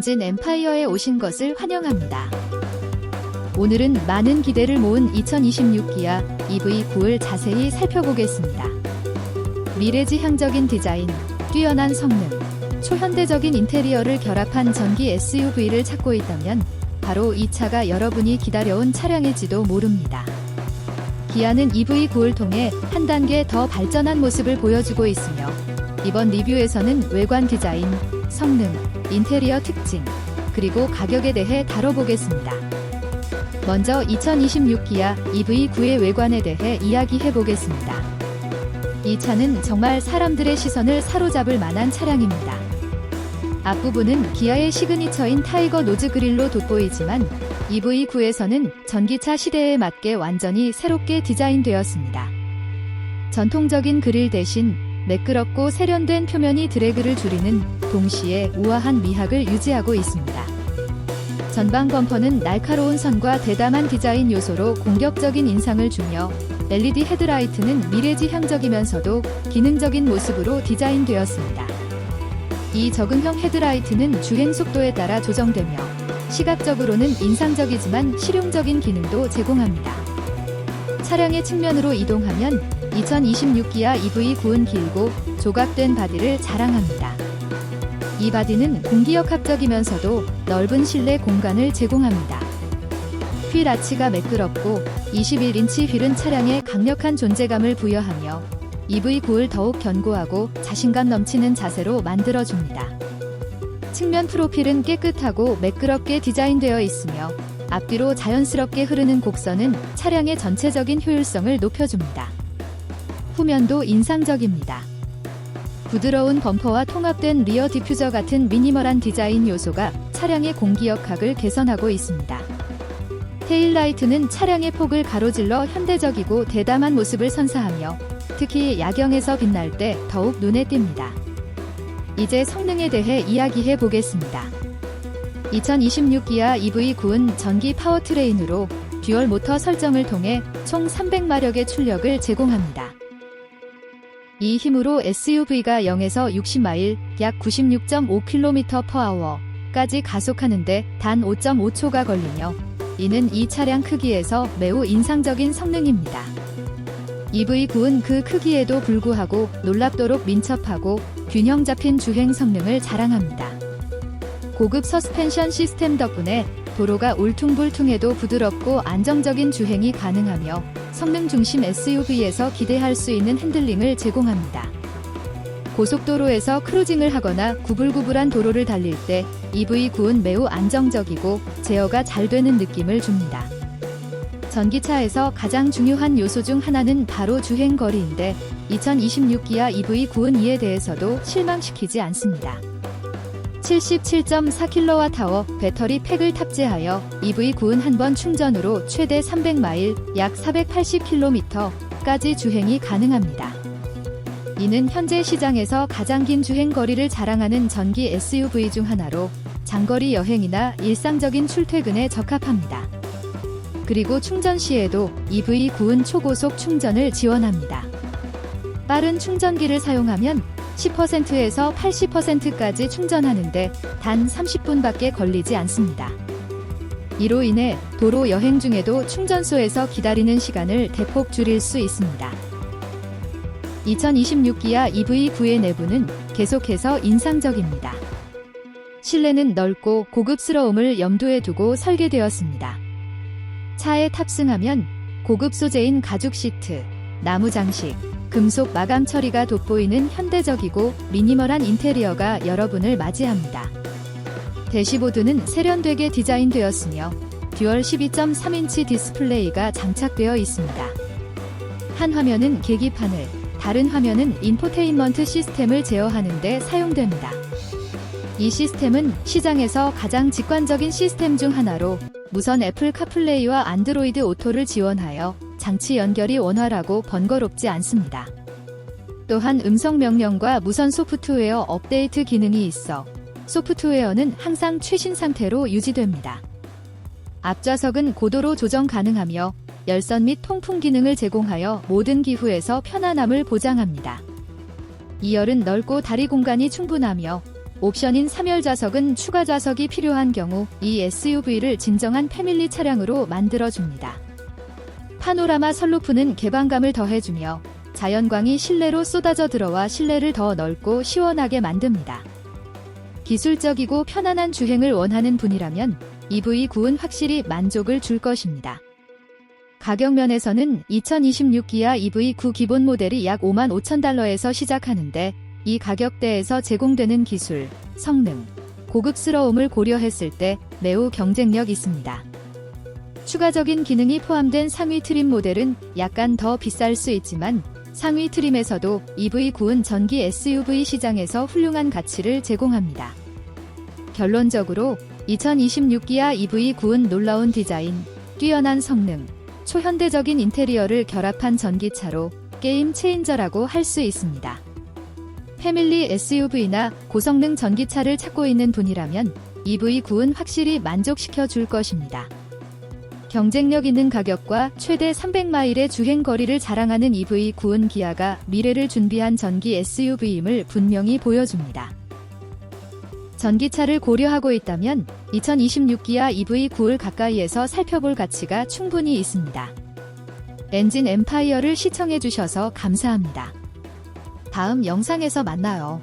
엔진 엠파이어에 오신 것을 환영합니다. 오늘은 많은 기대를 모은 2026 기아 EV9을 자세히 살펴보겠습니다. 미래지향적인 디자인, 뛰어난 성능, 초현대적인 인테리어를 결합한 전기 SUV를 찾고 있다면 바로 이 차가 여러분이 기다려온 차량일지도 모릅니다. 기아는 EV9을 통해 한 단계 더 발전한 모습을 보여주고 있으며 이번 리뷰에서는 외관 디자인, 성능, 인테리어 특징, 그리고 가격에 대해 다뤄보겠습니다. 먼저 2026 기아 EV9의 외관에 대해 이야기해 보겠습니다. 이 차는 정말 사람들의 시선을 사로잡을 만한 차량입니다. 앞부분은 기아의 시그니처인 타이거 노즈 그릴로 돋보이지만 EV9에서는 전기차 시대에 맞게 완전히 새롭게 디자인되었습니다. 전통적인 그릴 대신 매끄럽고 세련된 표면이 드래그를 줄이는 동시에 우아한 미학을 유지하고 있습니다. 전방 범퍼는 날카로운 선과 대담한 디자인 요소로 공격적인 인상을 주며 LED 헤드라이트는 미래지향적이면서도 기능적인 모습으로 디자인되었습니다. 이 적응형 헤드라이트는 주행 속도에 따라 조정되며 시각적으로는 인상적이지만 실용적인 기능도 제공합니다. 차량의 측면으로 이동하면 2026 기아 EV9은 길고 조각된 바디를 자랑합니다. 이 바디는 공기역 합적이면서도 넓은 실내 공간을 제공합니다. 휠 아치가 매끄럽고 21인치 휠은 차량에 강력한 존재감을 부여하며 EV9을 더욱 견고하고 자신감 넘치는 자세로 만들어줍니다. 측면 프로필은 깨끗하고 매끄럽게 디자인되어 있으며 앞뒤로 자연스럽게 흐르는 곡선은 차량의 전체적인 효율성을 높여줍니다. 후면도 인상적입니다. 부드러운 범퍼와 통합된 리어 디퓨저 같은 미니멀한 디자인 요소가 차량의 공기역학을 개선하고 있습니다. 테일라이트는 차량의 폭을 가로질러 현대적이고 대담한 모습을 선사하며 특히 야경에서 빛날 때 더욱 눈에 띕니다. 이제 성능에 대해 이야기해 보겠습니다. 2026 기아 EV9은 전기 파워트레인으로 듀얼 모터 설정을 통해 총 300마력의 출력을 제공합니다. 이 힘으로 SUV가 0에서 60마일, 약 96.5km/h까지 가속하는데 단 5.5초가 걸리며 이는 이 차량 크기에서 매우 인상적인 성능입니다. EV9은 그 크기에도 불구하고 놀랍도록 민첩하고 균형 잡힌 주행 성능을 자랑합니다. 고급 서스펜션 시스템 덕분에 도로가 울퉁불퉁해도 부드럽고 안정적인 주행이 가능하며 성능 중심 SUV에서 기대할 수 있는 핸들링을 제공합니다. 고속도로에서 크루징을 하거나 구불구불한 도로를 달릴 때 EV9은 매우 안정적이고 제어가 잘 되는 느낌을 줍니다. 전기차에서 가장 중요한 요소 중 하나는 바로 주행 거리인데 2026 기아 EV9은 이에 대해서도 실망시키지 않습니다. 77.4kWh 배터리 팩을 탑재하여 EV9은 한 번 충전으로 최대 300마일, 약 480km까지 주행이 가능합니다. 이는 현재 시장에서 가장 긴 주행 거리를 자랑하는 전기 SUV 중 하나로 장거리 여행이나 일상적인 출퇴근에 적합합니다. 그리고 충전 시에도 EV9은 초고속 충전을 지원합니다. 빠른 충전기를 사용하면 10%에서 80%까지 충전하는데 단 30분밖에 걸리지 않습니다. 이로 인해 도로 여행 중에도 충전소에서 기다리는 시간을 대폭 줄일 수 있습니다. 2026 기아 EV9의 내부는 계속해서 인상적입니다. 실내는 넓고 고급스러움을 염두에 두고 설계되었습니다. 차에 탑승하면 고급 소재인 가죽 시트, 나무 장식, 금속 마감 처리가 돋보이는 현대적이고 미니멀한 인테리어가 여러분을 맞이합니다. 대시보드는 세련되게 디자인되었으며 듀얼 12.3인치 디스플레이가 장착되어 있습니다. 한 화면은 계기판을, 다른 화면은 인포테인먼트 시스템을 제어하는 데 사용됩니다. 이 시스템은 시장에서 가장 직관적인 시스템 중 하나로 무선 애플 카플레이와 안드로이드 오토를 지원하여 장치 연결이 원활하고 번거롭지 않습니다. 또한 음성 명령과 무선 소프트웨어 업데이트 기능이 있어 소프트웨어는 항상 최신 상태로 유지됩니다. 앞좌석은 고도로 조정 가능하며 열선 및 통풍 기능을 제공하여 모든 기후에서 편안함을 보장합니다. 2열은 넓고 다리 공간이 충분하며 옵션인 3열 좌석은 추가 좌석이 필요한 경우 이 SUV를 진정한 패밀리 차량으로 만들어줍니다. 파노라마 선루프는 개방감을 더해주며 자연광이 실내로 쏟아져 들어와 실내를 더 넓고 시원하게 만듭니다. 기술적이고 편안한 주행을 원하는 분이라면 EV9은 확실히 만족을 줄 것입니다. 가격 면에서는 2026 기아 EV9 기본 모델이 약 5만 5천 달러에서 시작하는데 이 가격대에서 제공되는 기술, 성능, 고급스러움을 고려했을 때 매우 경쟁력 있습니다. 추가적인 기능이 포함된 상위 트림 모델은 약간 더 비쌀 수 있지만 상위 트림에서도 EV9은 전기 SUV 시장에서 훌륭한 가치를 제공합니다. 결론적으로 2026 기아 EV9은 놀라운 디자인, 뛰어난 성능, 초현대적인 인테리어를 결합한 전기차로 게임 체인저라고 할 수 있습니다. 패밀리 SUV나 고성능 전기차를 찾고 있는 분이라면 EV9은 확실히 만족시켜 줄 것입니다. 경쟁력 있는 가격과 최대 300마일의 주행 거리를 자랑하는 EV9은 기아가 미래를 준비한 전기 SUV임을 분명히 보여줍니다. 전기차를 고려하고 있다면 2026 기아 EV9를 가까이에서 살펴볼 가치가 충분히 있습니다. 엔진 엠파이어를 시청해주셔서 감사합니다. 다음 영상에서 만나요.